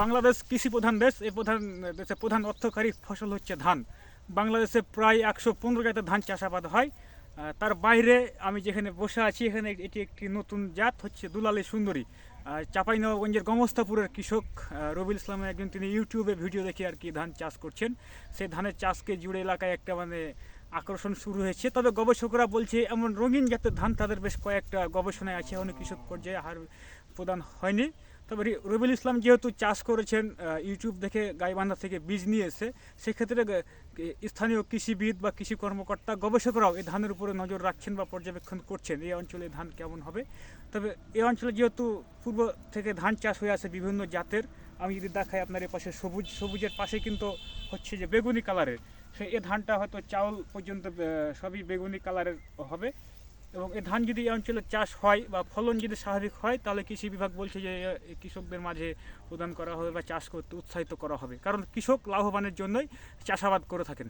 বাংলাদেশ কৃষি প্রধান দেশ এই প্রধান দেশের প্রধান অর্থকারী ফসল হচ্ছে ধান। বাংলাদেশে প্রায় একশো পনেরো জাতের ধান চাষাবাদ হয়। তার বাইরে আমি যেখানে বসে আছি এখানে এটি একটি নতুন জাত হচ্ছে দুলালি সুন্দরী। চাঁপাইনবাবগঞ্জের গমস্তাপুরের কৃষক আহ, রবিউল ইসলামের একজন তিনি ইউটিউবে ভিডিও দেখে আর কি ধান চাষ করছেন। সেই ধানের চাষকে জুড়ে এলাকায় একটা মানে আকর্ষণ শুরু হয়েছে। তবে গবেষকরা বলছে, এমন রঙিন জাতের ধান তাদের বেশ কয়েকটা গবেষণায় আছে, অনেক কৃষক পর্যায়ে হার প্রদান হয়নি। তবে রবিউল ইসলাম যেহেতু চাষ করেছেন ইউটিউব দেখে গাইবান্ধা থেকে বীজ নিয়ে এসে, সেক্ষেত্রে স্থানীয় কৃষিবিদ বা কৃষি কর্মকর্তা, গবেষকরাও এই ধানের উপরে নজর রাখছেন বা পর্যবেক্ষণ করছেন, এই অঞ্চলে ধান কেমন হবে? তবে এই অঞ্চলে যেহেতু পূর্ব থেকে ধান চাষ হয়ে আছে বিভিন্ন জাতের, আমি যদি দেখাই আপনার এ পাশে সবুজ, সবুজের পাশে কিন্তু হচ্ছে যে বেগুনি কালারের। সে এ ধানটা হয়তো চাউল পর্যন্ত সবই বেগুনি কালারের হবে। এবং এ ধান যদি এই অঞ্চলে চাষ হয় বা ফলন যদি স্বাভাবিক হয়, তাহলে কৃষি বিভাগ বলছে যে কৃষকদের মাঝে প্রদান করা হবে বা চাষ করতে উৎসাহিত করা হবে। কারণ কৃষক লাভবানের জন্যই চাষাবাদ করে থাকেন।